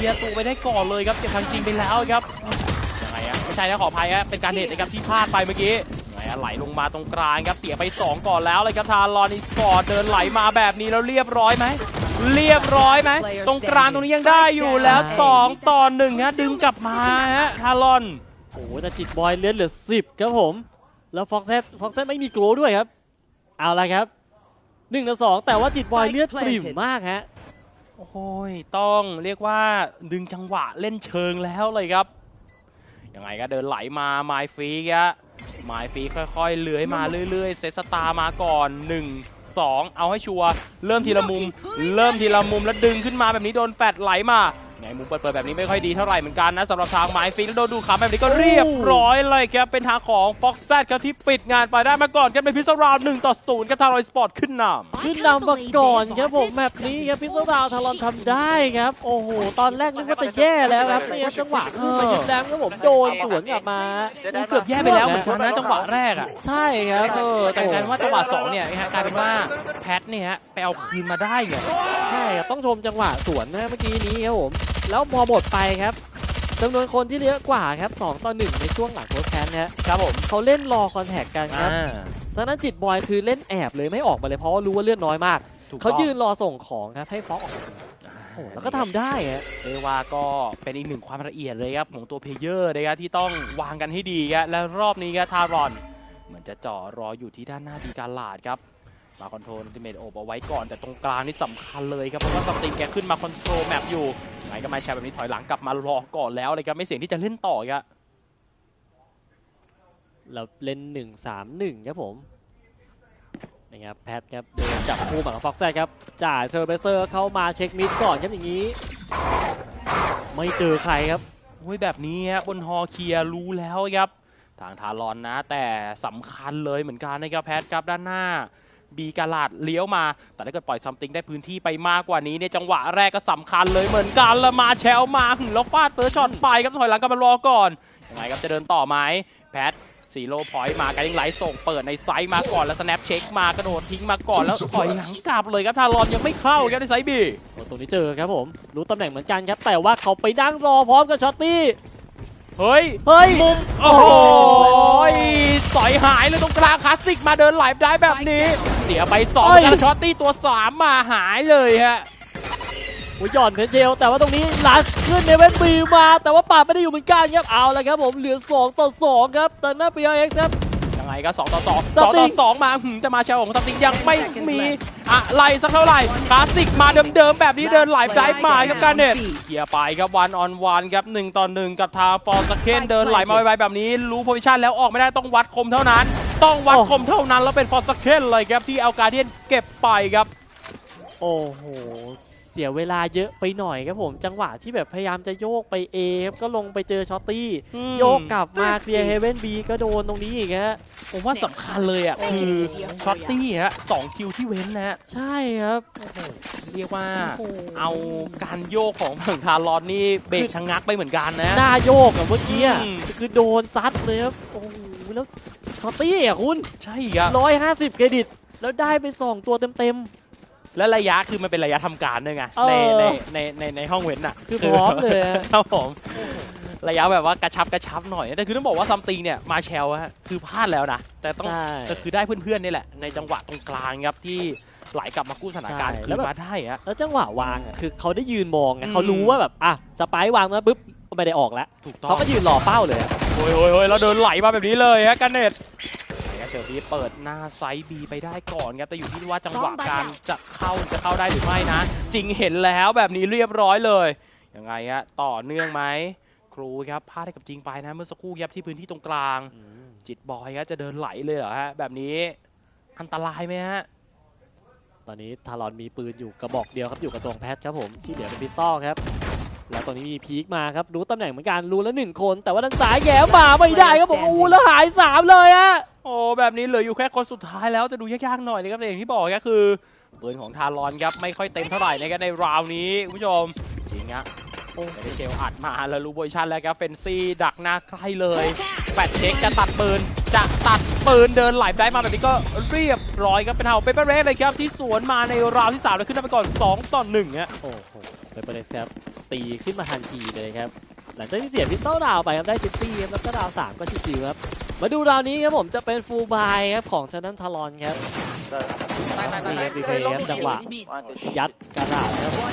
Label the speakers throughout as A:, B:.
A: ลียร์ตัวไปได้ก่อนเลยครับเก็บทางจริงไปแล้วครับยังไงอะไม่ใช่นะขออภัยฮะเป็นการเดทนะครับที่พลาดไปเมื่อกี้ยังไงอะไหลลงมาตรงกลางครับเสียไป 2 ก่อนแล้วเลยครับทารอนอีสปอร์ตเดินไหลมาแบบนี้แล้วเรียบร้อยไหมเรียบร้อยไหมตรงกลางตรงนี้ยังได้อยู่แล้ว 2 ต่อ1ฮะดึงกลับมาฮะทารอน
B: โอ้แต่จิตบอยเลือดเหลือสิบครับผม แล้วฟ็อกเซตฟ็อกเซตไม่มีโกลด้วยครับ เอาละครับหนึ่งต่อสองแต่ว่าจิตบอยเลือดปริ่มมากฮะ
A: โอ้ยต้องเรียกว่าดึงจังหวะเล่นเชิงแล้วเลยครับ ยังไงก็เดินไหลมาไมฟีกะไมฟีค่อยๆ เลื้อยมาเรื่อยๆ เซตสตาร์มาก่อน 1 2 เอาให้ชัวร์เริ่มทีละมุม เริ่มทีละมุมแล้วดึงขึ้นมาแบบนี้โดนแฟดไหลมา ไงมุมเปิดๆแบบนี้ไม่ค่อยดีเท่าไหร่เหมือนกันนะสำหรับทางไมฟีแล้วโดนดูดขาแบบนี้ก็เรียบร้อยเลยครับเป็นทางของ Fox Z ครับที่ปิดงานไปได้มาก่อนกันเป็นพิซซ่าราวหนึ่งต่อศูนย์กับทางรอยสปอร์ตขึ้นนำ
B: ขึ้นนำมาก่อนครับผมแบบนี้ครับพิซซ่าดาวทารอนทำได้ครับโอ้โหตอนแรกนึกว่าจะแย่แล้วครับนี่ครับจังหวะขึ้นมายึดแรงครับผมโดนสวนกลับมา
A: เกือบแย่ไปแล้วเหมือนกันนะจังหวะแรกอะ
B: ใช่ครับ
A: เออแต่กลายเป็นว่าจังหวะสองเนี่ยนะฮะกลายเป็นว่าแพทเนี่ยฮะไปเอาคืนมาได้ไง
B: ใช่ครับต้องชมจังหวะสวนนะเมื่อกี้นี้ครับผม แล้วพอหมดไปครับจำนวนคนที่เยอะกว่าครับ2ต่อ1ในช่วงหลังโค้ชแคนนะฮะ
A: ครับผม
B: เขาเล่นรอคอนแทคกันครับ
A: อ่า
B: ดังนั้นจิตบอยคือเล่นแอบเลยไม่ออกมาเลยเพราะว่ารู้ว่าเลือดน้อยมาก
A: ถูก
B: เขา
A: ต้อง
B: ยืนรอส่งของครับให้ฟอกออกมาโอ้โหแล้วก็ทำได้ฮะ
A: เรียกว่าก็เป็นอีกหนึ่งความละเอียดเลยครับของตัวเพลเยอร์นะครับที่ต้องวางกันให้ดีครับและรอบนี้ครับทารอน เหมือนจะจ่อรออยู่ที่ด้านหน้าดีการลาดครับ มาคอนโทรลติเมตโอบเอาไว้ก่อนแต่ตรงกลางนี่สำคัญเลยครับเพราะว่าสติงแกขึ้นมาคอนโทรลแมปอยู่ไงก็มาแชร์แบบนี้ถอยหลังกลับมารอก่อนแล้วเลยครับไม่เสี่ยงที่จะเล่นต่อครับ
B: เราเล่น1 3 1ครับผมนะครับแพทครับเดินจับคู่หมากับฟ็อกแซครับจ่ายเซอร์เบเซอร์เข้ามาเช็คมิดก่อนครับอย่างนี้ ไม่เจอใครครับ
A: โอ้ยแบบนี้ฮะบนฮอเคลียร์รู้แล้วครับ ทางทารอนนะ แต่สำคัญเลยเหมือนกันนะครับแพทครับด้านหน้า บีกาลาดเลี้ยวมา แต่ถ้าเกิดปล่อยซัมติงได้พื้นที่ไปมากกว่านี้เนี่ยจังหวะแรกก็สำคัญเลยเหมือนกันแล้วมาแชลมาหึแล้วฟาดเฟิร์สช็อตไปครับถอยหลังกลับมารอก่อนยังไงครับจะเดินต่อไหมแพทสีโลพอยต์มาการยิงไหลส่งเปิดในไซส์มาก่อนแล้วสแนปเช็คมากระโดดทิ้งมาก่อนแล้วถอยหลังกลับเลยครับทารอนยังไม่เข้าครับในไซส์บี
B: โอตรงนี้เจอครับผมรู้ตำแหน่งเหมือนกันครับแต่ว่าเขาไปนั่งรอพร้อมกับช็อตตี้
A: เฮ้ย
B: เฮ้ย
A: มุม โอ้โหสอยหายเลยตรงกลางคลาสสิกมาเดินไหลได้แบบนี้ เสียไปสอง
B: เอ้ย
A: การช็อตตี้ตัวสามมาหายเลยฮะ
B: โอ้ยหย่อนเพนเชลแต่ว่าตรงนี้ลัสขึ้นในเวนบีมา แต่ว่าปาดไม่ได้อยู่เหมือนกันครับเอาละครับผมเหลือ 2 ต่อ 2 ครับแต่หน้าปีเอ็กซ์ครับ
A: ยัง ไงก็2ต่อ2
B: ส
A: 2
B: ติ
A: ต่อง2มาหืมแต่มาเชลของสติงยังไม่มีอะไรสักเท่าไหร่คลาสสิกมาเดิมๆแบบนี้เดินไหลไดฟ์มาครับการเน็ตเกียร์ไปครับวันออนวันครับ1ต่อ1กับทางฟอร์สเคนเดินไหลมาไวๆแบบนี้รู้โพซิชันแล้วออกไม่ได้ต้องวัดคมเท่านั้น ต้องวัดคมเท่านั้นแล้วเป็นฟอร์สเคนเลยครับที่เอาการเดียนเก็บไปครับ
B: โอ้โหเสียเวลาเยอะไปหน่อยครับผมจังหวะที่แบบพยายามจะโยกไปเอครับก็ลงไปเจอช็อตตี้ โยกกลับมาเคลียร์เฮเว่นบีก็โดนตรงนี้อีกฮะ
A: ผมว่าสำคัญเลยอะคือช็อตตี้ฮะสองคิวที่เว้นนะฮะ
B: ใช่ครับ
A: เรียกว่า
B: โอ้โห
A: เอาการโยกของฝั่งทารอนนี่เบรกชะงักไปเหมือนกันนะ
B: หน้าโยกอะเมื่อกี้อะ
A: อืม
B: คือโดนซัดเลยครับโอ้โหแล้วช็อตตี้อะคุณ
A: ใช่ครับ
B: ร้อยห้าสิบเครดิตแล้วได้ไปสองตัวเต็ม
A: และระยะคือมันเป็นระยะทำการด้วยไง
B: เออ
A: ในในในในในห้องเว้นอะ
B: คือพร้อมเลยอะ
A: ครับผมระยะแบบว่ากระชับกระชับหน่อยแต่คือต้องบอกว่าซัมติงเนี่ยมาแชลฮะคือพลาดแล้วนะแต่
B: ๆ
A: ต้อง
B: ใช่
A: แต่คือได้เพื่อนๆนี่แหละในจังหวะตรงกลางครับที่ไหลกลับมากู้สถานการณ์
B: ใช่
A: คื
B: แล้ว
A: น
B: แบบ
A: มาได้ฮะ
B: แล้วจังหวะวางอะคือเขาได้ยืนมองไง
A: อืม
B: เขารู้ว่าแบบอะสไปร์วางมาปุ๊บก็ไม่ได้ออกแล้ว
A: ถูกต้อง
B: เขาก็ยืนรอเป้าเลยอะ
A: โอ้ยโอ้ยโอ้ยแล้วเดินไหลมาแบบนี้เลยฮะกันเน็ต เชอร์บีเปิดหน้าไซส์บีไปได้ก่อนครับแต่อยู่ที่ว่าจังหวะการจะเข้าจะเข้าได้หรือไม่นะ จริงเห็นแล้วแบบนี้เรียบร้อยเลยยังไงฮะต่อเนื่องไหมครูครับพลาดให้กับจริงไปนะเมื่อสักครู่ครับที่พื้นที่ตรงกลาง จิตบอยครับจะเดินไหลเลยเหรอฮะแบบนี้อันตรายไหมฮะ
B: ตอนนี้ทารอนมีปืนอยู่กระบอกเดียวครับอยู่กับตรงแพทครับผมที่เหลือเป็นพิสตอลครับ แล้วตอนนี้มีพีคมาครับรู้ตำแหน่งเหมือนกันรู้แล้วหนึ่งคน แต่ว่าด้านซ้ายแย่มาไม่ได้ครับผมอู้แล้วหายสามเลยอะ
A: โอ้แบบนี้เหลืออยู่แค่คนสุดท้ายแล้วจะดูยากๆหน่อยนะครับแต่อย่างที่บอกก็คือปืนของทารอนครับไม่ค่อยเต็มเท่าไหร่นะครับในราวน์นี้คุณผู้ชมจริงฮะโอ้แต่ได้เชลอัดมาแล้วรู้โพซิชันแล้วครับเฟนซี่ดักหน้าใกล้เลยแปดเช็คจะตัดปืนจะตัดปืนเดินไหลได้มาแบบนี้ก็เรียบร้อยครับเป็นเฮาเปเปอร์เรสเลยครับที่สวนมาในราวน์ที่สามแล้วขึ้นนำไปก่อนสองต่อหนึ่งฮะ
B: โอ้โหเป็นประเด็นแซบ ตีขึ้นมาทันทีเลยครับ หลังจากที่เสียพิสตอลดาวไปครับได้ติตี้ครับแล้วก็ดาวสามก็ชิวๆครับ มาดูราวนี้ครับผมจะเป็นฟูลบายครับของชนันทารอนครับนี่ครับดีเพย์ครับจังหวะยัดกระดาษครับผม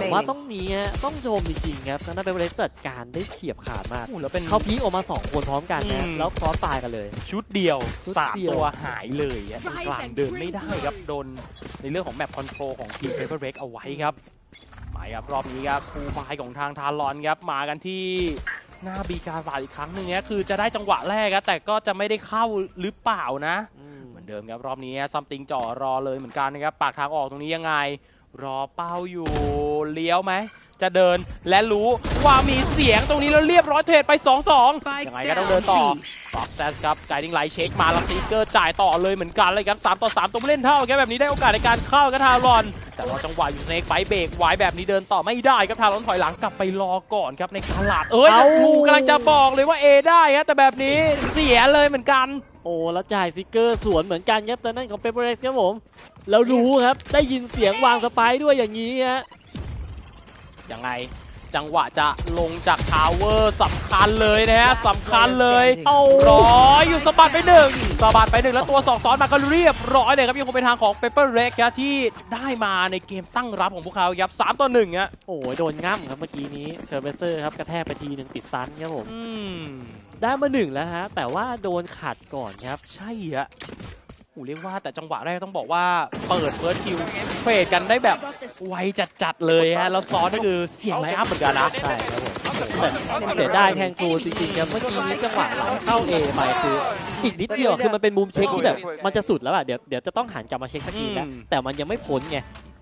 B: แต่ว่าต้องนี้ฮะต้องชมจริงๆครับทางด้านเบเบอร์เรสจัดการได้เฉียบขาดมาก
A: โอ้แล้วเป็น
B: เขาพีคออกมาสองคนพร้อมกันนะ
A: อืม
B: แล้วฟอสตายกันเลย
A: ชุดเดียว
B: ชุด
A: สาม
B: เดียว
A: ตัวหายเลยอะตรงกลางเดินไม่ได้ครับโดนในเรื่องของแมปคอนโทรลของทีมเพเปอร์เบรกเอาไว้ครับไป ครับรอบนี้ครับฟูลไฟล์ของทางทารอนครับมากันที่หน้าบีการฝาดอีกครั้งหนึ่งเนี่ยคือจะได้จังหวะแรกครับแต่ก็จะไม่ได้เข้าหรือเปล่านะ เหมือนเดิมครับรอบนี้ซัมติงจ่อรอเลยเหมือนกันนะครับปากทางออกตรงนี้ยังไง รอเป้าอยู่เลี้ยวไหม จะเดินและรู้ว่ามีเสียงตรงนี้แล้วเรียบร้อยเทรดไป 2-2ยังไงก็ต้องเดินต่อฟ็อกแซสครับไกดิ้งไลท์เช็คมาแล้วสติกเกอร์จ่ายต่อเลยเหมือนกันเลยครับ3ต่อ 3 ตัวผู้เล่นเท่าครับแบบนี้ได้โอกาสในการเข้ากับทารอน แต่รอจังหวะอยู่ในไฟเบรกไว้แบบนี้เดินต่อไม่ได้ครับทารอนถอยหลังกลับไปรอก่อนครับในตลาดเอ้ย
B: เอ้า
A: งูกำลังจะบอกเลยว่า A ได้ครับแต่แบบนี้เสียเลยเหมือนกัน
B: โอ้แล้วจ่ายซิกเกอร์สวนเหมือนกันครับทางด้านของเปเปอร์เรสครับผมแล้วรู้ครับได้ยินเสียงวางสไปร์ด้วยอย่างนี้ฮะ
A: ยังไง จังหวะจะลงจากทาวเวอร์สำคัญเลยนะฮะสำคัญเลยเอาร้อยอยู่สะบัดไปหนึ่งสะบัดไปหนึ่งแล้วตัวสองซ้อนมาก็เรียบร้อยเลยครับยังคงเป็นทางของเปเปอร์เรกครับที่ได้มาในเกมตั้งรับของพวกเขาครับสามต่อหนึ่งฮะ
B: โอ้โหโดนง่ำครับเมื่อกี้นี้เชอร์เบเซอร์ครับกระแทกไปทีหนึ่งติดซันครับผม
A: อืม
B: ได้มาหนึ่งแล้วฮะแต่ว่าโดนขัดก่อนครับ
A: ใช่ฮะ โอ้เรียกว่าแต่จังหวะแรกต้องบอกว่าเปิดเฟิร์สคิวเฟดกันได้แบบไวจัดๆเลยฮะแล้วซ้อนก็คือเสียงไลน์อัพเหมือนกันนะ
B: ใช่ครับผมแต่เสียดายแทนกูจริงๆครับเมื่อกี้นี้จังหวะไหลเข้า A ไปคือ อีกนิดเดียวคือมันเป็นมุมเช็คที่แบบ มันจะสุดแล้วอะเดี๋ยวเดี๋ยวจะต้องหันกลับมาเช็คสักทีแล้ว
A: อืม
B: แต่มันยังไม่พ้นไง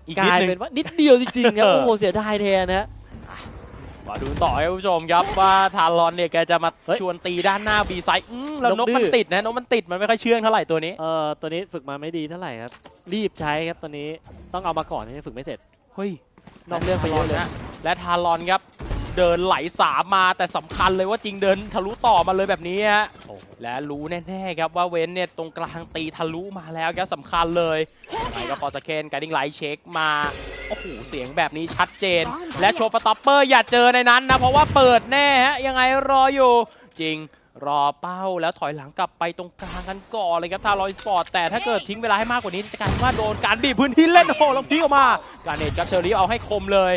A: อีก
B: ก
A: นิด
B: ลาย
A: นึง
B: เป็นว่านิดเดียวจริงๆครับ
A: เออ
B: โอ้โหเสียดายแทนนะฮะ
A: มาดูต่อให้ผู้ชมครับว่าทารอนเนี่ยแกจะมา
B: เฮ้ย
A: ชวนตีด้านหน้าบีไซด์อืมแล้ว
B: น
A: น
B: ก
A: กมัน
B: ดื้อ
A: ติดนะนกมันติดมันไม่ค่อยเชื่องเท่าไหร่ตัวนี้
B: เอ่อตัวนี้ฝึกมาไม่ดีเท่าไหร่ครับ รีบใช้ครับตอนนี้ต้องเอามาก่อนที่ฝึกไม่เสร็จ
A: เฮ้ย
B: นอกเรื่องไปเยอะเลย
A: นะและทารอนครับเดินไหลสามมาแต่สำคัญเลยว่าจริงเดินทะลุต่อมาเลยแบบนี้ฮะ
B: โอ้
A: และรู้แน่ๆครับว่าเว้นเนี่ยตรงกลางตีทะลุมาแล้วครับสำคัญเลยยังไงก็ฟอร์สเคนการดิ้งไลท์เช็คมา โอ้โหเสียงแบบนี้ชัดเจน และโชว์สต็อปเปอร์อย่าเจอในนั้นนะ เพราะว่าเปิดแน่ฮะยังไงรออยู่จริงรอเป้าแล้วถอยหลังกลับไปตรงกลางกันก่อนเลยครับทารอยสปอร์ตแต่ถ้าเกิดทิ้งเวลาให้มากกว่านี้จะกลายเป็นว่าโดนการบีบพื้นที่เล่นโอ้โหแล้วพลิกออกมา การเนตกับเชอรี่เอาให้คมเลย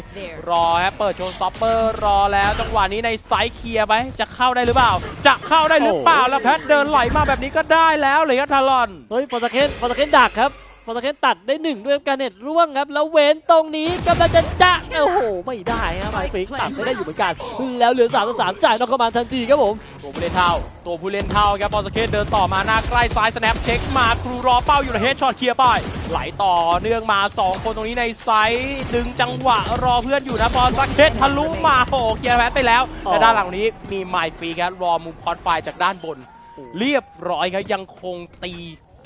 A: รอฮะเปิดโชว์สต็อปเปอร์รอแล้วจังหวะนี้ในไซส์เคลียร์ไปจะเข้าได้หรือเปล่า จะเข้าได้หรือเปล่าแล้วแพทเดินไหลมาแบบนี้ก็ได้แล้วเลยครับทารอน
B: เฮ้ยฟอร์ตาเคนฟอร์ตาเคนดักครับ ฟอร์ตเคนตัดได้หนึ่งด้วยการเน็ตร่วงครับ แล้วเว้นตรงนี้กำลังจะจะโอ้โห ไม่ได้ครับไมฟิกตัดไม่ได้อยู่เหมือนกัน แล้วเหลือ3ามต่อสามจ่ายนอกเข้ามาทันทีครับผม
A: ตัวผู้เล่นเท่า ตัวผู้เล่นเท่าครับบอลสเกตเดินต่อมาหน้าใกล้ซ้ายสแนปเช็คมาครูรอเป้าอยู่ในเฮดช็อตเคลียร์ไปไหลต่อเนื่องมา 2 คนตรงนี้ในไซส์ดึงจังหวะรอเพื่อนอยู่นะบอลสเกตทะลุมาโอ้โหเคลียร์แพทไปแล้วและด้านหลังนี้มีไมฟรีครับรอมุมพอดไฟจากด้านบน เรียบร้อยครับยังคงตี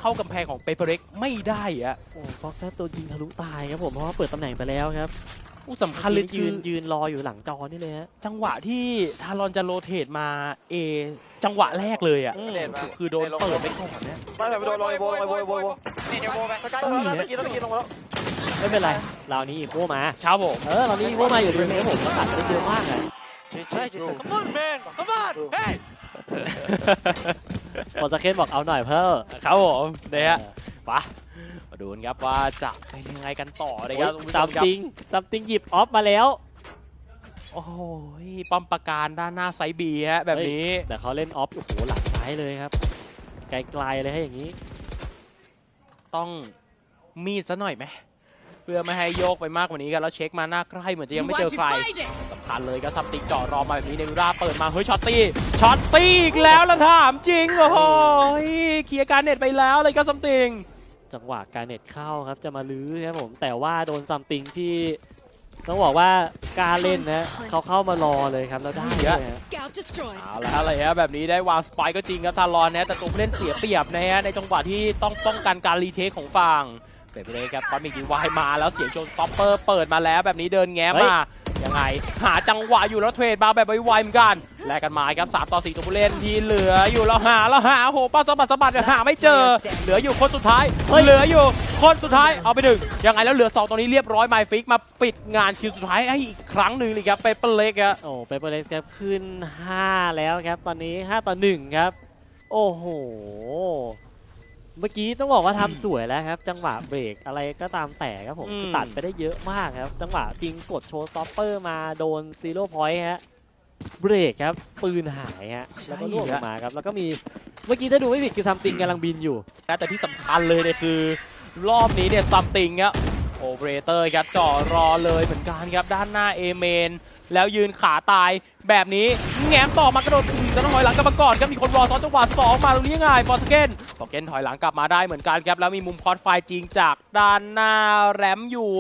A: เข้ากำแพงของเปเปอร์เร็กไม่ได้อะ
B: โอ้ฟ็อกซ์ตัวยิงทะลุตายครับผมเพราะว่าเปิดตำแหน่งไปแล้วครับ
A: อู้สำคัญเลย
B: ยื
A: ยื
B: น
A: น
B: ยืนรออยู่หลังจอนี่เลยฮะ
A: จังหวะที่ทารอนจะโรเทตมาเอจังหวะแรกเลยอะ
B: อืม
A: คือคือโดนเปิดไปก่อนเนี่ย
C: ไม่ไม่โดนลอยโบลอยโบลอยโบลอยโบสกายแล้วตะกี้ตะกี้ลงมาแล้ว
B: ไม่เป็นไรราวนี้อีโวมา
A: ครับผม
B: เออราวนี้อีโวมาอยู่ดีครับผมแล้วตัดได้เยอะมากอะ
C: ใช่ใช่
D: Come on, man! Come on! Hey!
B: ฟอร์ตาเคนบอกเอาหน่อยเพิ่ม
A: ครับผมเนี่ยฮะปะมาดูกันครับว่าจะเป็นยังไงกันต่อเลยครับคุณผู้ช
B: ตาม
A: ครับ
B: จริงตามจริงหยิบออฟมาแล้ว
A: โอ้โหป้อมปราการด้านหน้าไซบีฮะแบบนี้
B: แต่เขาเล่นออฟโอ้โหหลังซ้ายเลยครับ ไกลๆเลยให้อย่างนี้
A: ต้องมีดซะหน่อยไหม เพื่อไม่ให้โยกไปมากกว่านี้กันแล้วเช็คมาหน้าใกล้เหมือนจะยังไม่เจอใครสำคัญเลยก็ซัมติงจ่อรอมาแบบนี้เนวิราเปิดมาเฮ้ยช็อตตี้ช็อตตี้อีกแล้วละถามจริงโอ้โหเคลียร์การเน็ตไปแล้วเลยก็ซัมติง
B: จังหวะการเน็ตเข้าครับจะมาลื้อครับผมแต่ว่าโดนซัมติงที่ต้องบอกว่ากล้าเล่นนะเขาเข้ามารอเลยครับแล้วได้ด้วยฮะ
E: Scout destroyed.
A: เอาละอะไรฮะแบบนี้ได้วางสไปค์ก็จริงครับทารอนนะแต่ตัวผู้เล่นเสียเปรียบนะฮะในจังหวะที่ต้องป้องกันการรีเทคของฝั่ง เปิดไปเลยครับตอนมีกีวายมาแล้วเสียงโจนสต็อปเปอร์เปิดมาแล้วแบบนี้เดินแง้ม
B: เฮ้ย
A: มายังไง หาจังหวะอยู่แล้วเทรดมาแบบไวๆเหมือนกันแลกกันมาครับ3ต่อ4ตัวผู้เล่นที่เหลืออยู่แล้วหาแล้วหาโอ้โหป้าสะบัดสะบัดหาไม่เจอ เหลืออยู่คนสุดท้ายเหลืออยู่คนสุดท้ายเอาไปหนึ่งยังไงแล้วเหลือสองตรงนี้เรียบร้อยไมฟิกมาปิดงานคิวสุดท้ายให้อีกครั้งหนึ่งเลยครับเปเปอร์เล็กอะ
B: โอ้เปเปอร์เลสครับขึ้น 5 แล้วครับ ตอนนี้ 5 ต่อ1ครับ โอ้โห เมื่อกี้ต้องบอกว่าทำสวยแล้วครับ จังหวะเบรกอะไรก็ตามแต่ครับผม
A: อืม
B: คือตัดไปได้เยอะมากครับ จังหวะจริงกดโชว์สต็อปเปอร์มาโดนซีโร่พอยต์ฮะเบรกครับ ปืนหายฮะแล้วก็ล่วงลงมาครับ แล้วก็มีเมื่อกี้ถ้าดูไม่ผิดคือซัมติงกำลังบินอยู่
A: นะแต่ที่สำคัญเลยเนี่ยคือ รอบนี้เนี่ยซัมติงครับโอเปอเรเตอร์ครับจ่อรอเลยเหมือนกันครับด้านหน้าเอเมน แล้วยืนขาตายแบบนี้แง้มต่อมากระโดดจะต้องถอยหลังกลับมาก่อนครับมีคนรอซ้อนจังหวะสองมาตรงนี้ยังไงฟอร์สเกนฟอร์สเกนถอยหลังกลับมาได้เหมือนกันครับแล้วมีมุมคอสไฟจริงจากด้านหน้าแรมอยู่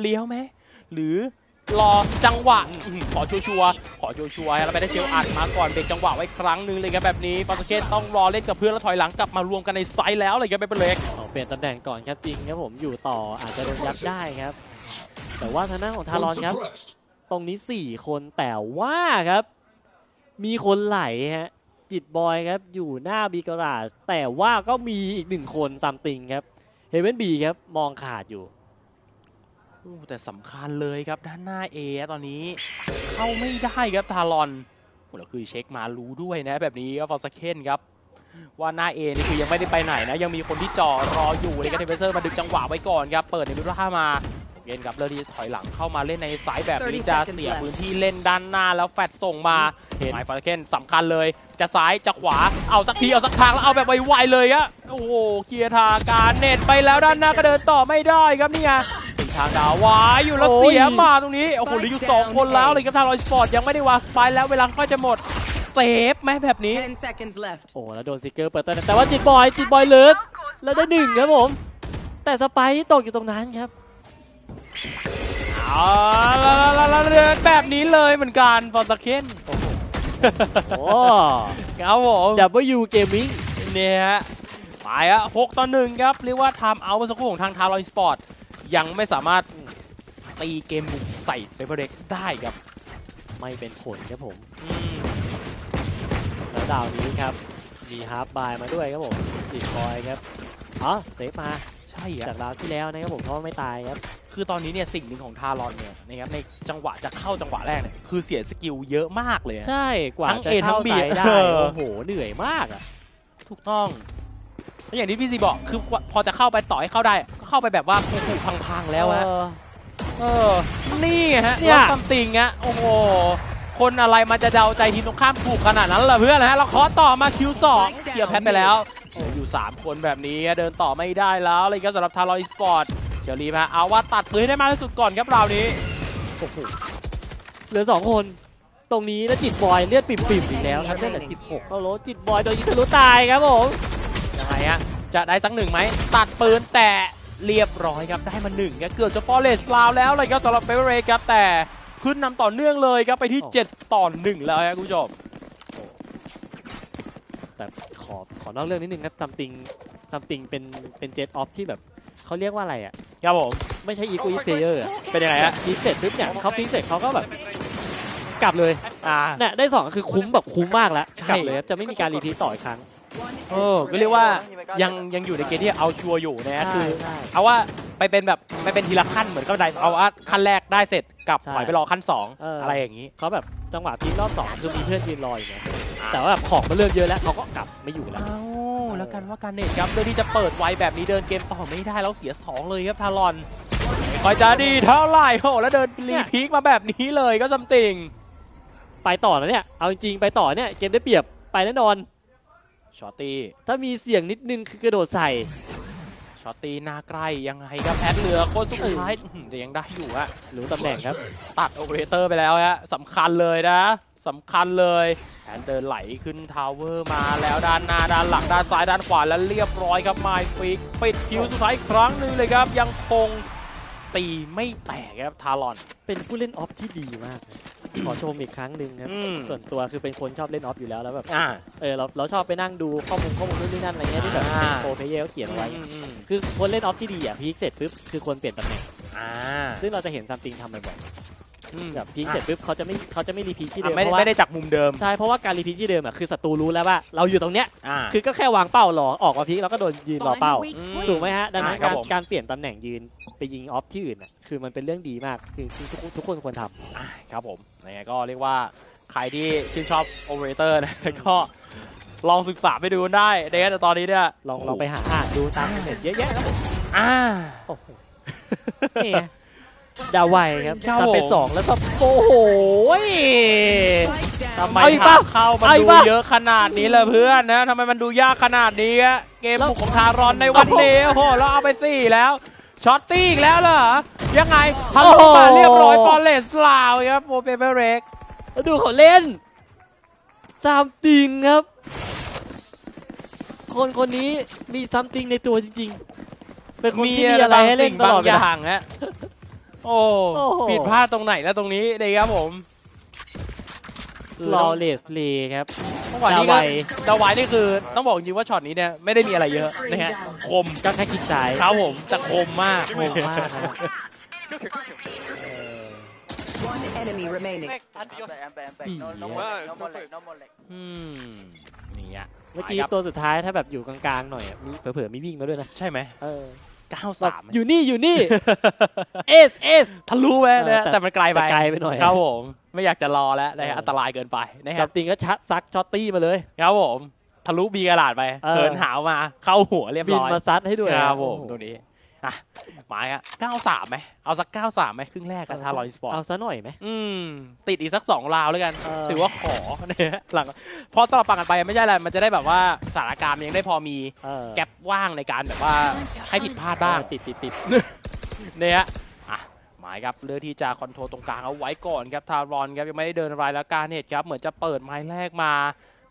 A: เลี้ยวไหมหรือรอจังหวะขอชัวร์ขอชัวร์แล้วไปได้เชลอัดมาก่อนเบรกจังหวะไว้ครั้งหนึ่งเลยครับแบบนี้ฟอร์สเกนต้องรอเล่นกับเพื่อนแล้วถอยหลังกลับมารวมกันในไซส์แล้วเลยครับเป็นเล็ก
B: เปลี่ยนตำแหน่งก่อนครับจริงครับผมอยู่ต่ออาจจะโดนยัดได้ครับ แต่ว่าทางด้านของทารอนครับ ตรงนี้ 4 คนแต่ว่าครับ มีคนไหลฮะจิตบอยครับอยู่หน้าบีการาจแต่ว่าก็มีอีกหนึ่งคนซัมติงครับเฮเวนบีครับมองขาดอยู่
A: แต่สำคัญเลยครับด้านหน้า A ตอนนี้เข้าไม่ได้ครับทารอนโอ้แล้วคือเช็คมารู้ด้วยนะ แบบนี้ก็ฟอร์สเคนครับว่าหน้า A นี่คือยังไม่ได้ไปไหนนะ ยังมีคนที่จ่อรออยู่เลยครับเทเบเซอร์มาดึงจังหวะไว้ก่อนครับ เปิดในมิดท่ามา เกนครับเลือกที่จะถอยหลังเข้ามาเล่นในสายแบบนี้จะเสียพื้นที่เล่นด้านหน้าแล้วแฟดส่งมา
B: เห็น
A: ไมค์ฟอร์สเคนสำคัญเลย จะซ้ายจะขวาเอาสักทีเอาสักทางแล้วเอาแบบไวๆเลยอะโอ้โหเคลียร์ทางการเน็ตไปแล้วด้านหน้าก็เดินต่อไม่ได้ครับนี่ไงเป็นทางดาววายอยู่แล้ว
B: โอ้ย
A: เสียมาตรงนี้โอ้โหเหลืออยู่สองคนแล้วเลยครับทางรอยสปอร์ตยังไม่ได้วางสไปายแล้วเวลาก็จะหมดเซฟไหมแบบนี้
E: 10 seconds left.
B: โอ้แล้วโดนซิกเกอร์เปิดเต้นแต่ว่าจิตบอยจิตบอยเลิศแล้วได้หนึ่งครับผมแต่สไปร์ที่ตกอยู่ตรงนั้นครับ
A: เอาละละละละแบบนี้เลยเหมือนกันฟอร์ตเคน
B: โอ้
A: ครับผม
B: W Gaming
A: เนี่ยฮะไปอะหกต่อหนึ่งครับ เรียกว่าไทม์เอาท์เมื่อสักครู่ของทางทารอยสปอร์ต ยังไม่สามารถตีเกมบุกใส่เปเปอร์เด็กได้ครับ
B: ไม่เป็นผลครับผมแล้วดาวนี้ครับ มีฮาร์ฟบายมาด้วยครับผมจิตบอยครับอ๋อเซฟมา
A: ช่อะ
B: จากดาวที่แล้วนะครับผมเพราะว่าไม่ตายครับ
A: คือตอนนี้เนี่ยสิ่งหนึ่งของทารอนเนี่ยนะครับในจังหวะจะเข้าจังหวะแรกเนี่ยคือเสียสกิลเยอะมากเลยอะ
B: ใช่กว่า
A: ทั้ง
B: จะ
A: A ทั้ง
B: เข้า
A: B
B: สายได้
A: เออ
B: โอ้โหเหนื่อยมากอะ
A: ถูกต้องแล้วอย่างที่พี่ซีบอกคือพอจะเข้าไปต่อให้เข้าได้ ก็เข้าไปแบบว่าผูกพังๆแล้วฮะ
B: เออ
A: เออ นี่ฮะ
B: เนี่ย
A: รถซัมติงฮะ โอ้โห คนอะไรมันจะเดาใจทีมตรงข้ามถูกขนาดนั้นเหรอเพื่อนนะฮะ เราขอต่อมาคิวสองเคลียร์แพทไปแล้ว โอ้อยู่ 3 คนแบบนี้เดินต่อไม่ได้แล้วเลยครับสำหรับทารอยสปอร์ตเชลลีฮะเอาว่าตัดปืนให้ได้มากที่สุดก่อนครับราวนี้
B: โอ้โหเหลือสองคน ตรงนี้แล้วจิตบอยเลือดปิ่มๆอีกแล้วครับเลือดแต่16เข้าโลจิตบอยโดนยิงทะลุตายครับผม
A: ยังไงฮะจะได้สักหนึ่งไหมตัดปืนแต่เรียบร้อยครับได้มาหนึ่งครับเกือบจะฟอเรสกราวแล้วเลยครับสำหรับเฟเวอร์เรครับแต่ขึ้นนำต่อเนื่องเลยครับไปที่ 7 ต่อ1แล้วครับคุณผู้ชม
B: แต่ขอขอนอกเรื่องนิดนึงครับซัมติงซัมติงเป็นเป็นเจ็ตออฟที่แบบเขาเรียกว่าอะไรอะ
A: ครับผม
B: ไม่ใช่อีโ i อิสเพเยอร์
A: เป็นยังไงฮะ
B: พีคเสร็จปุ๊บเนี่ยเขาพีคเสร็จเขาก็แบบกลับเลย
A: อ่า
B: เนี่ยได้สองคือคุ้มแบบคุ้มมากแล้ว
A: ใช่
B: กลับเลยครับจะไม่มีการรีพีทต่ออีกครั้ง
A: เออก็เรียกว่ายังยังอยู่ในเกมที่เอาชัวร์อยู่นะฮะคือ
B: ใช่
A: เอาว่าไปเป็นแบบไปเป็นทีละขั้นเหมือนกับไดเอาว่าขั้นแรกได้เสร็จกลับ
B: ใช่
A: ถอยไปรอขั้น2
B: เอออ
A: อะไรอย่างนี้
B: เขาแบบจังหวะพีครอบสองคือมีเพื่อนยืนรออยู่ไง แต่ว่าแบบของมันเริ่มเยอะแล้วเขาก็กลับไม่อยู่แล้ว
A: เอาแล้วกันว่าการเน็ตครับเรื่องที่จะเปิดไวแบบนี้เดินเกมต่อไม่ได้แล้วเสีย 2 เลยครับทารอนไม่ค่อยจะดีเท่าไหร่โหแล้วเดินรีพีคมาแบบนี้เลยก็ซัมติง
B: ไปต่อแล้วเนี่ยเอาจริงๆไปต่อเนี่ยเกมได้เปรียบไปแน่นอน
A: ช็อตตี้
B: ถ้ามีเสียงนิดนึงคือกระโดดใส่
A: ช็อตตี้หน้าใกล้ยังไงครับแพทเหลือคนสุดท้ายอื้อหือแต่ยังได้อยู่อะ
B: รู้ตำแหน่งครับ
A: ตัดโอเปอเรเตอร์ไปแล้วฮะสำคัญเลยนะ สำคัญเลยแอนเดินไหลขึ้นทาวเวอร์มาแล้วด้านหน้าด้านหลังด้านซ้ายด้านขวาแล้วเรียบร้อยครับไมค์ฟิกปิดคิวสุดท้ายอีกครั้งหนึ่งเลยครับ ยังคงตีไม่แตกครับทารอน
B: เป็นผู้เล่นออฟที่ดีมากนะขอชมอีกครั้งหนึ่งครับ
A: อืม
B: ส่วนตัวคือเป็นคนชอบเล่นออฟอยู่แล้วแล้วแบบ
A: อ่า
B: เออเราเราชอบไปนั่งดูข้อมูลข้อมูลนู่นนี่นั่นอะไรเงี้ยที่แบบ
A: อ่า
B: โปรเพลเยอร์เขาเขียนเอาไว้
A: อืมอืม
B: คือคนเล่นออฟที่ดีอะพีคเสร็จปุ๊บคือคนเปลี่ยนตำแหน่ง
A: อ่า
B: ซึ่งเราจะเห็นซัมติงทำบ่อย
A: อืม
B: แบบพีคเสร็จปุ๊บเขาจะไม่เขาจะไม่รีพีคที่เดิ
A: อะ
B: ม
A: ไม่
B: เพ
A: ได้
B: ราะว่า
A: ไม่ได้จากมุมเดิม
B: ใช่เพราะว่าการรีพีคที่เดิมอะคือศัตรูรู้แล้วว่าเราอยู่ตรงเนี้ย
A: อ่า
B: คือก็แค่วางเป้ารอออกมาพีคแล้วก็โดนยืนรอเป้า
A: อืม
B: ถูกไหมฮะดังนั้น
A: ใช่ครั
B: กา
A: บ
B: ร
A: ผม
B: การเปลี่ยนตำแหน่งยืนไปยิงออฟที่อื่นอะคือมันเป็นเรื่องดีมากคือคือทุกคนทุกคนควรทำ
A: อะครับผมยังไงก็เรียกว่าใครที่ชื่นชอบโอเปอเรเตอร์นะก็ลองศึกษาไปดูกันได้นะครับแต่ตอนนี้เนี่ย
B: ลองลองไปหาอ่านดูตามเน็ตเยอะแยะครับผม
A: อ่า
B: โอ้โหนี่ไง ดาวไวครับ
A: ครับ
B: ทำเป็น
A: ผม
B: สองแล้วก็โอ้โห
A: ทำไม
B: เอาอีก
A: ทา
B: ปะ
A: งเข้ามัน
B: เอาอีก
A: ดู
B: ปะ
A: เยอะขนาดนี้เลยเพื่อนนะทำไมมันดูยากขนาดนี้อะเกม
B: แล้ว
A: บุกของทารอนในวันนี้โอ้โหเราเอาไปสี่แล้วช็อตตี้อีกแล้วเหรอยังไงทะลุมาเรียบร้อยฟอร์เรสลาวครับโอเปเปเรก
B: แล้วดูเขาเล่นซัมติงครับ คนคนนี้มีซัมติงในตัวจริงๆ เป็นคน
A: มี
B: ที่มี
A: อะไร
B: อะไร
A: บาง
B: ให้เล่
A: สิ่
B: น
A: ง
B: ต
A: บา
B: ลองด
A: อ
B: เวลา
A: ย่างฮะ โอ้
B: โอ้โห
A: ผิดพลาดตรงไหนแล้วตรงนี้เลยครับผม
B: รอเลสเพลย์ครับ
A: ต้องบอกนี่
B: ดา
A: ก็
B: ไว
A: ดาวไวนี่คือต้องบอกจริงว่าช็อตนี้เนี่ยไม่ได้มีอะไรเยอะนะฮะคม
B: ก็แค่คลิกซ้าย
A: ครับผมแต่คมมาก
B: โหดมากนะ
E: One enemy remaining.
D: Adios.
B: Sí.
C: No, no more leg, no more leg, no more leg.
A: อืมนี่อะ
B: เมื่อกี้
A: ไปครับ
B: ตัวสุดท้ายถ้าแบบอยู่กลางๆหน่อยอะมีเผลอๆมีวิ่งมาด้วยนะ
A: ใช่ไหม
B: เออ
A: เก้า
B: แบบ
A: สาม
B: อยู่นี่อยู่นี่เอสเอส
A: ทะลุแว้นะฮะ
B: เออแต่
A: แต่มันไกลไป
B: แต่ไกลไปหน่อย
A: ครับผมไม่อยากจะรอแล้วนะฮะ
B: เอออั
A: อันตรายเกินไปนะค
B: ซั
A: รับ
B: มติงก็ชัดซักช็อตตี้มาเลย
A: ครับผมทะลุบีกระดาษไป
B: เออ
A: เหินหาวมาเข้าหัวเรียบ
B: บิน
A: ร้อย
B: มาซัดให้ด้วย
A: ครับผม
B: โอ้โห
A: ตรงนี้ อะหมายอะเก้าสามไหมเอาสักเก้าสามไหมครึ่งแรกกับทารอนสปอร์ต
B: เอาซะหน่อยไหม
A: อืม ติดอีกสักสองราวแล้วกัน
B: เออ
A: ถือว่าขอเนี่ยหลังเพราะสลับปังกันไปไม่ใช่อะไรมันจะได้แบบว่าสถานการณ์มันยังได้พอมี
B: เออ
A: แกลบว่างในการแบบว่าให้ผิดพลาดบ้าง
B: ติดติดติด
A: เนี่ยฮะอะหมายครับเลือกที่จะคอนโทรลตรงกลางเอาไว้ก่อนครับทารอนครับยังไม่ได้เดินรายแล้วการเหตุครับเหมือนจะเปิดไม้แรกมา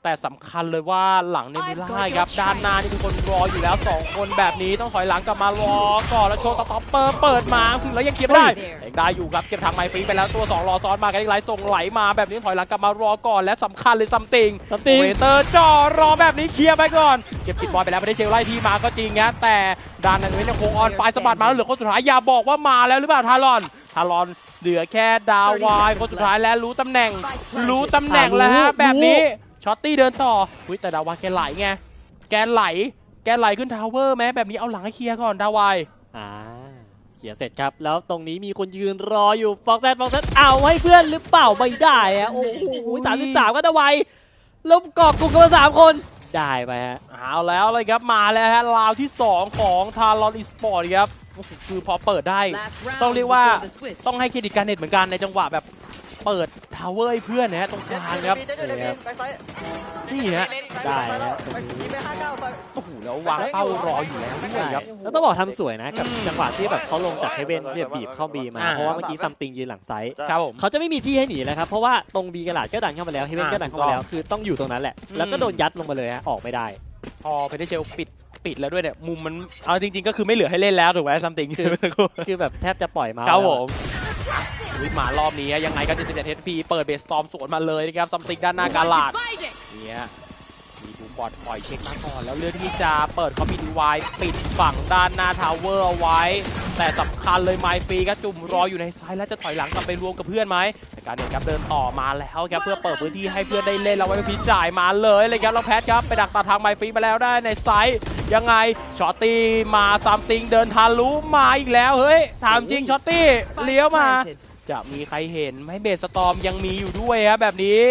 A: แต่สำคัญเลยว่าหลังเนมิล่าครับด้านหน้านี่มีคนรออยู่แล้ว 2 คนแบบนี้ต้องถอยหลังกลับมารอก่อนแล้วโชว์ต็อปเปอร์เปิดมาแล้วยังเก็บได้ยังได้อยู่ครับเก็บทางไมฟรีไปแล้วตัว 2 รอซ้อนมากันอีกหลายส่งไหลมาแบบนี้ถอยหลังกลับมารอก่อนและสำคัญเลยซัมติง
B: ซัมติง
A: เวเตอร์จ่อรอแบบนี้เคลียร์ไปก่อน เก็บจิตบอลไปแล้วไม่ได้เชลไล่ที่มาก็จริงนะแต่ดานนั้นเว้นยังคงออนไฟสะบัดมาแล้วเหลือคนสุดท้ายอย่าบอกว่ามาแล้วหรือเปล่าทารอนทารอนเหลือแค่ดาววายคนสุดท้ายแล้วรู้ตำแหน่ง รู้ตำแหน่งแล้วฮะ
B: รู้
A: แบบนี้ ช็อตตี้เดินต่ออุ้ยแต่ดาววายแกไหลไงแกไหล แกไหลขึ้นทาวเวอร์ไหมแบบนี้เอาหลังให้เคลียร์ก่อนดาววาย
B: อ่าเขียนเสร็จครับ แล้วตรงนี้มีคนยืนรออยู่ฟอกแซดฟอกแซดเอาให้เพื่อนหรือเปล่าไม่ได้อะโอ้โหสามสิบสามก็ได้ไวแล้วกอกกลุ่มกันมาสามคนได้ไปฮะ
A: เอาแล้วเลยครับมาแล้วฮะราวที่ 2 ของทารอนอีสปอร์ตครับโอ้โหคือพอเปิดได้
E: Last round
A: ต้องเรียกว่า
E: before the switch.
A: ต้องให้เครดิตการเน็ตเหมือนกันในจังหวะแบบ เปิดทาวเวอร์ให้เพื่อนนะฮะตรงกลางครับ
C: Jet Jet Jet Jet Jet
A: นี่ฮะ
B: ได้แล้ว
C: ยิงไปห้าเก้าไป
A: โอ้โหแล้ววางเป้ารออยู่แล้วด้วยครับ
B: แล้วต้องบอกทำสวยนะกับ
A: อืม
B: จังหวะที่แบบเขาลงจากเฮเว่นที่จะบีบเข้าบีมา
A: อ่า
B: เพราะว่าเมื่อกี้ซัมติงยืนหลังไซส์
A: ครับผม
B: เขาจะไม่มีที่ให้หนีแล้วครับเพราะว่าตรงบีกระดาษก็ดันเข้ามาแล้วเฮเว่น
A: อ่า
B: ก็ดันเข้ามาแล้วคือต้องอยู่ตรงนั้นแหละ
A: อืม
B: แล้วก็โดนยัดลงมาเลยฮะออกไม่ได้
A: พอเพเทเชลปิดปิดแล้วด้วยเนี่ยมุมมันเอาจริง ๆ ก็คือไม่เหลือให้เล่นแล้วถูกไหมซัมติง
B: คือคือแบบแทบจะปล่อยมา
A: ครับ
B: แล้ว
A: ผม อุ๊ยมารอบนี้ยังไงก็จะเป็นเทสพีเปิดเบสตอมสวนมาเลยนะครับซัมติงด้านหน้ากาลาดเนี่ย มีบูบอดปล่อยเช็คมาก่อน แล้วเลือกที่จะเปิดคอมมิดไวปิดฝั่งด้านหน้าทาวเวอร์เอาไว้ แต่สำคัญเลยไมฟรีก็จุ่มรออยู่ในซ้ายแล้วจะถอยหลังกลับไปรวมกับเพื่อนไหมแต่การเดินครับเดินต่อมาแล้วครับเพื่อเปิดพื้นที่ให้เพื่อนได้เล่นแล้วไว้พีจ่ายมาเลยเลยครับแล้วแพทครับไปดักตาทางไมฟรีมาแล้วได้ในซส์ยังไงช็อตตี้มาซัมติงเดินทาลุมาอีกแล้วเฮ้ยถามจริงช็อตตี้เลี้ยวมา จะมีใครเห็นไหมเบสตอมยังมีอยู่ด้วยครับแบบนี้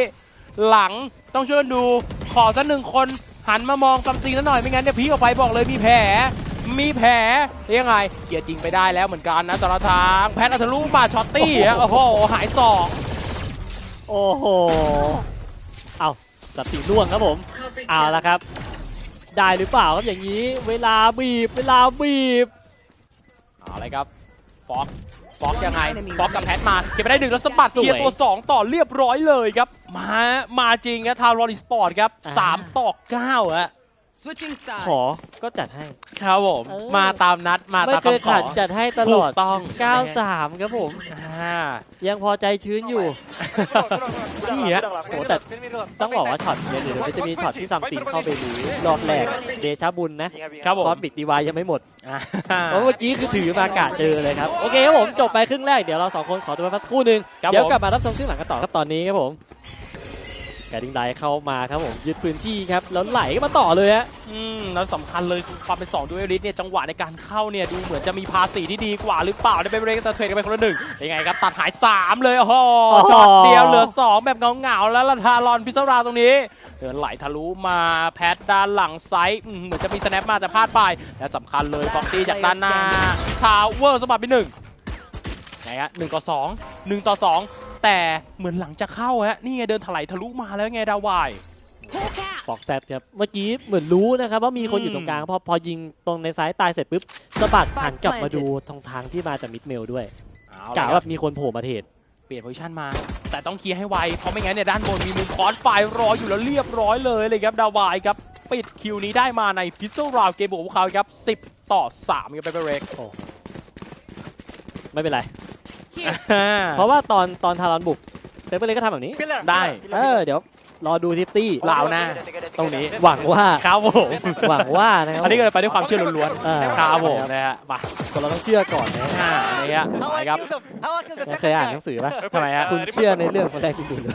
A: หลังต้องช่วยกันดูขอสักหนึ่งคนหันมามองซัมติงซะหน่อยไม่งั้นเนี่ยพีคออกไปบอกเลยมีแผลมีแผลยังไงเกียร์จริงไปได้แล้วเหมือนกันนะแต่ละทาง แพทอัทะลุมาช็อตตี้ฮะโอ้โหหายสอง
B: โอ้โหเอาตัดสีล่วงครับผมเอาละครับ ได้หรือเปล่าครับอย่างนี้ เวลาบีบเวลาบีบ
A: เอาเลยครับฟอก ฟอกยังไงฟอกกับแพทมาเก็บไปได้หนึ่งแล้วสะบัด
B: สวย
A: เคลียร์ตัวสองต่อเรียบร้อยเลยครับ มา มาจริงครับทารอนิสปอร์ตครับ
B: อ่า
A: สามต่อเก้าฮะ
E: Switching
B: ขอ
E: sides.
B: ก็จัดให้
A: ครับผม
B: เออ
A: มาตามนัดมา
B: ไม่
A: ตาม
B: เคย
A: คำขอ
B: ขัดจัดให้ตลอด
A: ถูกต้อง
B: 93 ครับผม
A: อ่า
B: ยังพอใจชื้นอยู่
A: นี่ฮะ
B: โอ้แต่ ต้องบอกว่าช็อตเนี่ยเดี๋ยวมันจะมีช็อตที่ซัมติงเข้าไปรู้รอบแรกเดชาบุญนะ
A: ครับผม
B: คอสบิกดีวายยังไม่หมด
A: อ่า
B: เพราะเมื่อกี้คือถือมากะเจอเลยครับ โอเคครับผมจบไปครึ่งแรกเดี๋ยวเราสองคนขอตัวไปพักสักครู่หนึ่ง
A: ครับ
B: เดี๋ยว
A: ผม
B: กลับมารับชมครึ่งหลังกันต่อครับตอนนี้ครับผม แกดิ้งไดเข้ามาครับผมยึดพื้นที่ครับแล้วไหลมาต่อเลยฮะ
A: อืมแล้วสำคัญเลยคือความเป็น2ดูเอลิสเนี่ยจังหวะในการเข้าเนี่ยดูเหมือนจะมีภาษีที่ดีกว่าหรือเปล่าได้ไปเบรกแต่เทรดกันไปคนละหนึ่งยังไงครับตัดหาย 3 เลยโอ้โห
B: โอ้โห
A: ช็อตเดียวเหลือ 2 แบบเงาๆแล้วละทารอนพิศราตรงนี้เดินไหลทะลุมาแพทด้านหลังไซส์อืมเหมือนจะมีสแนปมาแต่พลาดไปและสำคัญเลยฟ็อกซี่จากด้านหน้าทาวเวอร์สะบัดไปหนึ่งไงฮะหนึ่งต่อสองหนึ่งต่อสอง แต่เหมือนหลังจะเข้าฮะนี่ไงเดินถลายทะลุมาแล้วไงดาวาย
B: ฟอกแซดครับเมื่อกี้เหมือนรู้นะครับว่ามีคนอยู่ตรงกลางพอพอยิงตรงในซ้ายตายเสร็จปุ๊บสะบัดหันกลับมาดูทางทางที่มาจากมิดเมลด้วย
A: เอา
B: กะ
A: ละค
B: ว่า
A: รับ
B: มีคนโผล่มาเทรด
A: เปลี่ยนโพซิชันมา แต่ต้องเคลียร์ให้ไว เพราะไม่งั้นเนี่ยด้านบนมีมุมคอนไฟรออยู่แล้วเรียบร้อยเลยเลยครับดาวายครับ ปิดคิวนี้ได้มาในพิซซ่าราวเกมบุกของพวกเขาครับ 10 ต่อ3ครับเปเปอร์เรก
B: ไม่เป็นไร เพราะว่าตอนตอนทารอนบุกเปเปอร์เลยก็ทำแบบนี้
A: ได้
B: เออเดี๋ยวรอดูทิปตี้
A: ลาวหน้าตรงนี้
B: หวังว่า
A: ครับผม
B: หวังว่านะครับ
A: อันนี้ก็เลยไปด้วยความเชื่อล้วน
B: เออ
A: ๆครับผมนะฮะมา
B: คนเราต้องเชื่อก่อนนะ
A: อ่านี่ฮะไปครับ
B: เคยอ่านหนังสือป่ะ
A: ทำไมฮะ
B: คุณเชื่อในเรื่องคนแรกที่สุดเลย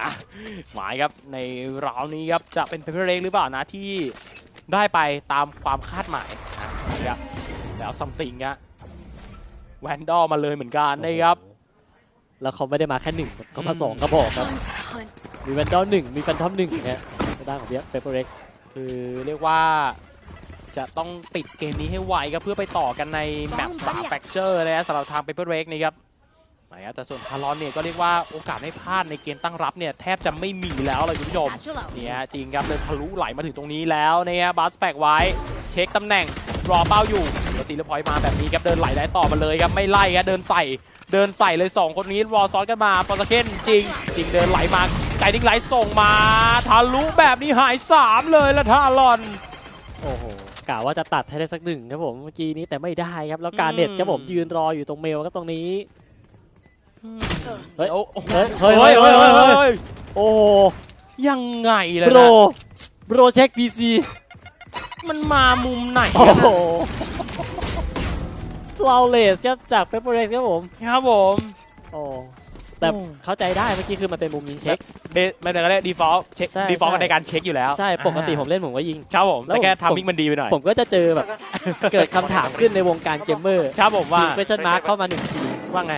A: อะหมายครับในราวนี้ครับจะเป็นเปเปอร์เรกหรือเปล่านะที่ได้ไปตามความคาดหมายนะครับแล้วซัมติงฮะ แวนดอลมาเลยเหมือนกันนะครับ
B: แล้วเขาไม่ได้มาแค่หนึ่งเขามาสองกระบอกครับ มีแวนดอลหนึ่งมีแฟนทอมหนึ่งนะทางด้านของเบียเปเปอร์เร็กซ์
A: คือเรียกว่าจะต้องปิดเกมนี้ให้ไวครับเพื่อไปต่อกันในแมป3แฟกเจอร์นะฮะสำหรับทาง Paper r a k นี่ครับไหนฮะแต่ส่วนคารอนเนี่ยก็เรียกว่าโอกาสไม่พลาดในเกมตั้งรับเนี่ยแทบจะไม่มีแล้วเลยคุณผู้ชมเนี่ยจริงครับเดินทะลุไหลมาถึงตรงนี้แล้วเนี่ยบัสแปกไว้ เช็คตำแหน่งรอเป้าอยู่ แล้วตีละพอยต์มาแบบนี้ครับเดินไหลได้ต่อมาเลยครับไม่ไล่ครับเดินใส่เดินใส่เลยสองคนนี้รอซ้อนกันมาปอร์เคนจริง จริงเดินไหลมาไกดิ้งไหลส่งมาทะลุแบบนี้หายสามเลยละทารอน
B: โอ้โหกะว่าจะตัดให้ได้สักหนึ่งครับผมเมื่อกี้นี้แต่ไม่ได้ครับแล้วการเน็ตครับผมยืนรออยู่ตรงเมลครับตรงนี้เฮ้ย
A: โอ้
B: เฮ้ยเฮ้ยเฮ้ยเฮ้ยเฮ้ยเฮ้ยโอ้โห
A: ยังไงเลย
B: โบร
A: นะ
B: โบรเช็คพีซี
A: มันมามุมไหน
B: โอ้โห ลาวเลสครับจากเปเปอร์เร็กซ์ครับผม
A: ครับผม
B: โอ้แต่
A: โอ้
B: เข้าใจได้เมื่อกี้คือมันเป็นมุมยิงเช็ค
A: เดไม่เป็นไรก็ได้ดีฟอลต์เช็ค
B: ใช่
A: ดีฟอลต์
B: ใช่
A: ในการเช็คอยู่แล้ว
B: ใช่ปกติผมเล่นผมก็ยิง
A: ครับผม
B: แล้ว
A: แต่แค่
B: ผม
A: ทำมิ่งมันดีไปหน่อย
B: ผมก็จะเจอแบบ เกิดคำถามขึ้นในวงการเกมเมอร์
A: ครับผมว่า
B: ยิงเฟชั่นมาร์คเข้ามาหนึ่งที
A: ว่าไง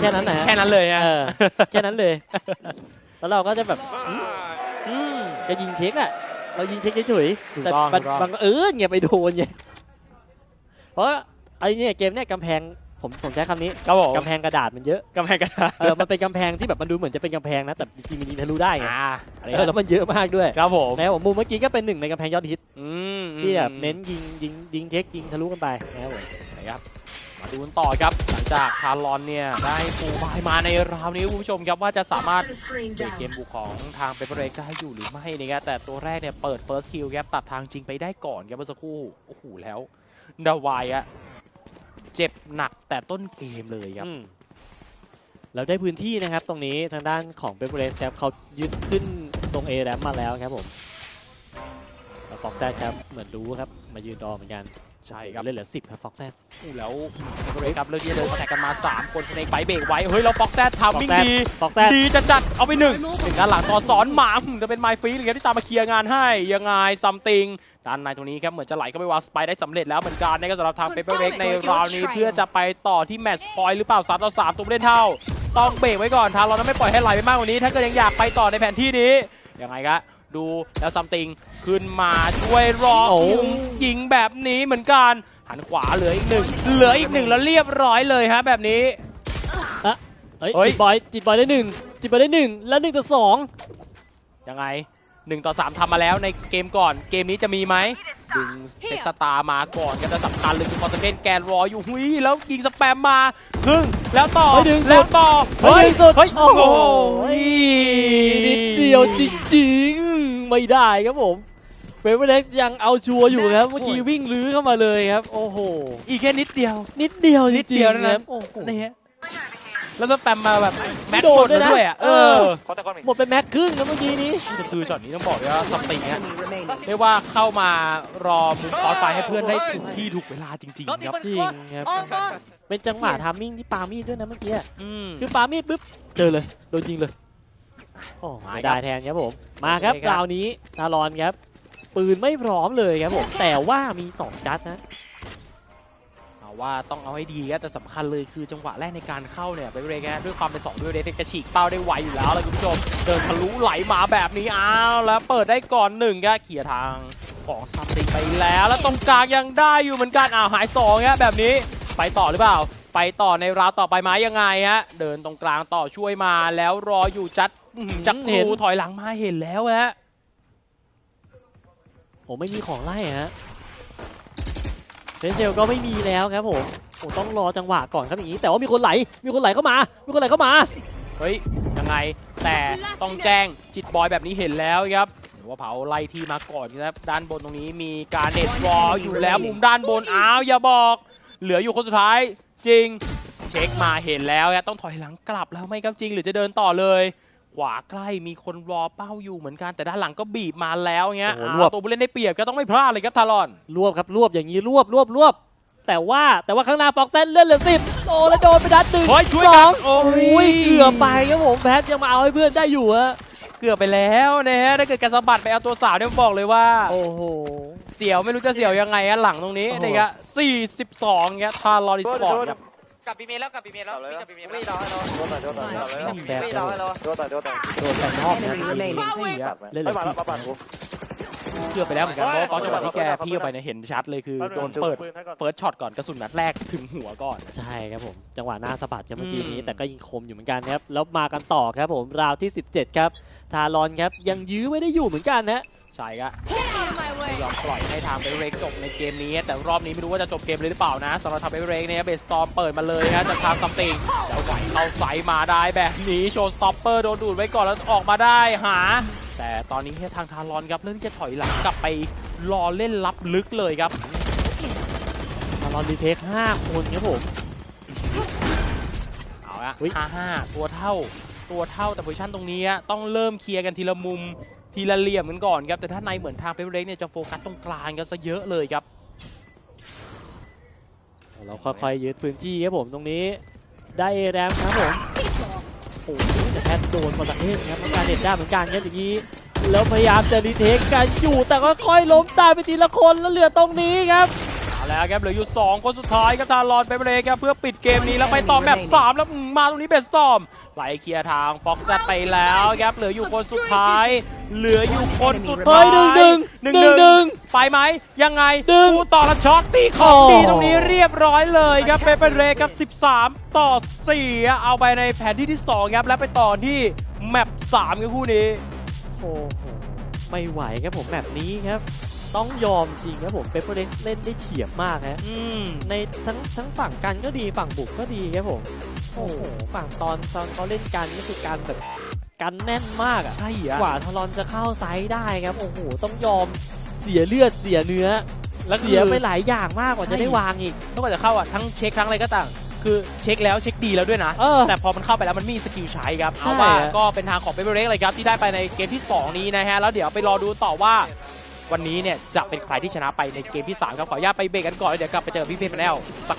B: แค่นั้นนะฮะ
A: แค่นั้นเลยฮะ
B: เออแค่นั้นเลย แล้วเราก็จะแบบ
A: อืม
B: จะยิงเช็คอะเรายิงเช็คเฉย
A: ถูก
B: ๆแต่
A: ต้อง
B: บัง
A: ถูกต้อง
B: บังเออเงียไปโดนไงเพราะว่า ไอ้เนี่ยเกมเนี่ยกำแพงผมผมใช้คำนี้
A: ครับผม
B: กำแพงกระดาษมันเยอะ
A: กำแพงกัน
B: เออมันเป็นกำแพงที่แบบมันดูเหมือนจะเป็นกำแพงนะแต่จริงๆมันยิงทะลุได้ไง
A: อ่าอะไร
B: เออแล้วมันเยอะมากด้วย
A: ครับผม
B: นะครับผมมุมเมื่อกี้ก็เป็นหนึ่งในกำแพงยอดฮิต
A: อืม
B: ที่แบบเน้นยิงยิงยิงเช็คยิงทะลุกันไปนะครับผม
A: นะครับมาดูกันต่อครับหลังจากชาลอนเนี่ยได้ปูบายมาในราวนี้คุณผู้ชมครับว่าจะสามารถ
E: Screen
A: เบรกเกมบุกของทางเปเปอร์เรกได้อยู่หรือไม่นะครับแต่ตัวแรกเนี่ยเปิด first kill ครับตัดทางจริงไปได้ก่อนครับเมื่อสักครู่โอ้โหแล้วดาวายอะ เจ็บหนักแต่ต้นเกมเลยครับ
B: อืมเราได้พื้นที่นะครับตรงนี้ทางด้านของเปเปอร์เรสครับเขายึดขึ้นตรง A แรมมาแล้วครับผมแล้วฟ็อกแซดครับเหมือนรู้ครับมายืนรอเหมือนกัน
A: ใช่ครับ
B: เล่นเหลือสิบครับฟ็อกแซด
A: อู้แล้วเปเปอร์เรกครับเลือกที่จะเดินมาแตกกันมา 3 คนสเนกไปเบรกไว้ เฮ้ยแล้วฟ็อกแซดทำมิ่งดี
B: ฟ็อกแซด
A: ดีจะจัดเอาไปหนึ่งหนึ่งด้านหลังต่อสอนหมาจะเป็นไมฟรีเลยครับที่ตามมาเคลียร์งานให้ ยังไงซัมติงด้านในตรงนี้ครับ เหมือนจะไหลเข้าไปวางสไปได้สำเร็จแล้วเหมือนกันนะครับสำหรับทางเปเปอร์เรกในราวนี้เพื่อจะไปต่อที่แมตช์พอยต์หรือเปล่า3ต่อ3ตัวผู้เล่นเท่า ต้องเบรกไว้ก่อนทางเราต้องไม่ปล่อยให้ไหลไปมากกว่านี้ ถ้าเกิดยังอยากไปต่อในแผนที่นี้ยังไงครับ ดูแล้วซัมติงขึ้นมาช่วยรอ
B: โอ้
A: คิวยิงแบบนี้เหมือนกัน หันขวาเหลืออีกหนึ่งเหลืออีกหนึ่งแล้วเรียบร้อยเลยฮะแบบนี้
B: เฮ้ย
A: เฮ้ย
B: จิตบอยจิตบอยได้หนึ่งจิตบอยได้หนึ่งแล้วหนึ่งต่อสอง
A: ยังไง 1 ต่อ 3ทำมาแล้วในเกมก่อน เกมนี้จะมีไหมดึงเซตสตาร์มาก่อนกันแต่สำคัญเลยคือคอนเทนแกนรออยู่หุยแล้วยิงสแปมมาครึ่งแล้วต่อ
B: เฮ้ยดึงสุด
A: แล้วต่อ
B: เฮ้ยดึงสุด
A: เฮ้ย
B: โอ้
A: โอ้
B: โห
A: โห
B: นิดเดียวจริงๆ ไม่ได้ครับผมเบเวอร์เล็กยังเอาชัวร์อยู่ครับเมื่อกี้วิ่งลื้อเข้ามาเลยครับ โอ้โห
A: อีกแค่นิดเดียว
B: นิดเดียว
A: นิดเดียว
B: จริง
A: เท่า
B: ๆ
A: นั้
B: คนรับโอ้โห
A: นี่ฮะ แล้วสแปมมาแบบแม็ก
B: โด
A: โด
B: ด
A: ด
B: ด้วยนะ
A: ด้วยอะเอ
B: เอ
A: อ
B: อ
C: คอนเทคอนมิ
B: หมดเป็นแม็กครึ่งนะเมื่อกี้นี้
A: แต่คือช็อตนี้ต้องบอกเลยว่าสติฮะ
E: Enemy remaining.
A: เรียกว่าเข้ามารอมุมคอร์สไฟให้เพื่อนได้ถูกที่ถูกเวลาจริง
D: Not
A: ๆครับ
D: even
B: จริง
D: close.
B: ครับ
D: Almost.
B: เป็นจังหวะทามมิ่งที่ปามีดด้วยนะเมื่อกี้
A: อืม
B: คือปามีดปุ๊บเจอเลยโดนยิงเลยโอ้
A: มา
B: ไม่
A: ครั
B: ได้
A: บ
B: แทนครับผมมาครับ
A: โอเคครับ
B: ราวนี้ทารอนครับปืนไม่พร้อมเลยครับผมแต่ว่ามีสองจัดนะ
A: เอา ว่าต้องเอาให้ดีครับแต่สำคัญเลยคือจังหวะแรกในการเข้าเนี่ยไปเรกฮะด้วยความเป็นสองด้วยเรกกระฉีกเป้าได้ไวอยู่แล้วเลยคุณผู้ชมเดินทะลุไหลมาแบบนี้อ้าวแล้วเปิดได้ก่อนหนึ่งก็เขี่ยทางของซัมติงไปแล้วแล้วตรงกลางยังได้อยู่เหมือนกันอ้าวหายสองฮะแบบนี้ไปต่อหรือเปล่า ไปต่อในราวต่อไปไหมยังไงฮะเดินตรงกลางต่อช่วยมาแล้วรออยู่จัดอื้อหือจัก
B: เห็น
A: รูถอยหลังมาเห็นแล้วฮะ
B: ผมไม่มีของไล่ฮะ เซนเซลก็ไม่มีแล้วครับผมผมต้องรอจังหวะก่อนครับอย่างนี้ แต่ว่ามีคนไหล มีคนไหลเข้ามา มีคนไหลเข้ามา
A: เฮ้ย ยังไง แต่ต้องแจ้งจิตบอยแบบนี้เห็นแล้วครับว่าเผาไล่ที่มาก่อนนะครับ ด้านบนตรงนี้มีการเน็ตวอลอยู่แล้วมุมด้านบน อ้าวอย่าบอก เหลืออยู่คนสุดท้าย จริง เช็คมาเห็นแล้วครับต้องถอยหลังกลับแล้วไม่ครับจริง หรือจะเดินต่อเลย ขวาใกล้มีคนรอเป้าอยู่เหมือนกันแต่ด้านหลังก็บีบมาแล้วเงี้ย
B: โอ้โห
A: อ้าว
B: รวบ
A: ตัวผู้เล่นได้เปรียบก็ต้องไม่พลาดเลยครับทารอน
B: รวบครับรวบอย่างนี้รวบรวบรวบแต่ว่าแต่ว่าข้างหน้าฟอกเซนเลื่อนเหลือสิบโอ้แล้วโดนไปนัดหนึ่ง
A: เฮ้ยช่วย
B: ส
A: กั
B: อนง
A: โอ้
B: โอ้ย
A: ย
B: เกือบไปครับผมแพทยังมาเอาให้เพื่อนได้อยู่ฮะ
A: เกือบไปแล้วนะฮะถ้าเกิดการสะบัดไปเอาตัวสาวเนี่ยผมบอกเลยว่า
B: โอ้โห
A: เสียวไม่รู้จะเสียวยังไงอะหลังตรงนี้
B: โอ้โห
A: นะครับ42ครับทารอริสปอร์ตครับ
D: ก ลับบีเมลแล้วกลับบีเมลแล้วพี่กลับบีเมล
C: ไม่
D: แล้ว
C: รอให้เราโดนต่อยโดนต่อยโดนต่อย
B: แซ่บ
C: ไม่รอให้เราโดนต่อยโดนต่อย
B: โดนแต่นอกนะ
E: Enemy remaining.
B: เล่นเหลื
C: ไม่
B: อ
C: มา
B: สิ
C: แล้ว
B: บ
C: มาปั่นกู
A: เกือบไปแล้วเหมือนกันเพราะว่าเขาจังหวะที่แกพี่เข้าไปเนี่ยเห็นชัดเลยคือโดนเปิดเฟิร์สช็อตก่อนกระสุนนัดแรกถึงหัวก่อน
B: ใช่ครับผม จังหวะหน้าสะบัดครับเมื่อกี้นี้
A: อืม
B: แต่ก็ยิงคมอยู่เหมือนกันครับ แล้วมากันต่อครับผมราวที่ 17 ครับ ทารอนครับยังยื้อไม่ได้อยู่เหมือนกันนะ
A: ใช่ครับไม่ยอมปล่อยให้ทางเบเรกจบในเกมนี้ แต่รอบนี้ไม่รู้ว่าจะจบเกมเลยหรือเปล่านะสำหรับทางเบเรกเนี่ยเบสตอมเปิดมาเลยฮะจากทางซัมติงจะไหวเข้าใสมาได้แบบนี้โชว์สต็อปเปอร์โดนดูดไว้ก่อนแล้วออกมาได้หา แต่ตอนนี้ทางทารอนครับเริ่มที่จะถอยหลังกลับไปรอเล่นลับลึกเลยครับ
B: ทารอนรีเทค5คนครับผม
A: เอาละ
B: อุ๊ย
A: ห้าห้าตัวเท่าตัวเท่าแต่โพซิชันตรงนี้ต้องเริ่มเคลียร์กันทีละมุม ทีละเหลี่ยมกันก่อนครับแต่ถ้าในเหมือนทางเปเรกเนี่ยจะโฟกัสตรงกลางกันซะเยอะเลยครับ
B: เราค่อยๆยึดพื้นที่ครับผมตรงนี้ ได้เอแรมครับผมโอ้โหแต่แพทโดนมาจากเทศครับต้องการเด็ดได้เหมือนกันครับอย่างนี้แล้วพยายามจะรีเทคกันอยู่แต่ก็ค่อยล้มตายไปทีละคนแล้วเหลือตรงนี้ครับ
A: แล้วครับเหลืออยู่ 2 คนสุดท้ายครับทารอนเปเรกครับเพื่อปิดเกมนี้แล้วไปต่อแมป3แล้วมาตรงนี้เบสตอมไหลเคลียร์ทางฟ็อกซ์ไปแล้วครับเหลืออยู่คนสุดท้าย เหลืออยู่คนสุด
B: เฮ้
A: ท้าย
B: ยดึงดึง
A: หนึ่ง
B: ดึ
A: ห
B: ง
A: นึ่ง
B: ดึง
A: ไปไหมยังไง
B: ดึง
A: คู่ต่อละช็อตตีของ
B: โอ้
A: ดีตรงนี้เรียบร้อยเลยครับเปเปเรครับ 13 ต่อ 4 เอาไปในแผนที่ที่ 2 ครับ และไปต่อที่แมป3ครับคู่นี้
B: โอ้โหไม่ไหวครับผมแบบนี้ครับ ต้องยอมจริงครับผมเปเปอร์เล็กเล่นได้เฉียบมากฮะ
A: อืม
B: ในทั้งทั้งฝั่งกันก็ดีฝั่งบุกก็ดีครับผมโอ้โหฝั่งตอนตอนเขาเล่นกันนี่คือการแบบกันแน่นมากอะ
A: ใช่อะ
B: กว่าทารอนจะเข้าไซส์ได้ครับโอ้โหต้องยอมเสียเลือดเสียเนื้อ
A: แล้วคือ
B: เสียไปหลายอย่างมากกว่าจะได้วางอีก
A: ต้องว่าจะเข้าอะทั้งเช็คทั้งอะไรก็ต่างคือเช็คแล้วเช็คดีแล้วด้วยนะ
B: เออ
A: แต่พอมันเข้าไปแล้วมันมีสกิลใช้ครับ
B: ใช่
A: เอาว่า
B: อะ
A: ก็เป็นทางของเปเปเรกเลยครับที่ได้ไปในเกมที่ 2 นี้นะฮะ แล้วเดี๋ยวไปรอดูต่อว่า วันนี้เนี่ยจะเป็นใครที่ชนะไปในเกมที่ 3 ครับ ขออนุญาตไปเบรกกันก่อนแล้วเดี๋ยวกลับไปเจอพี่เพชรแนลสัก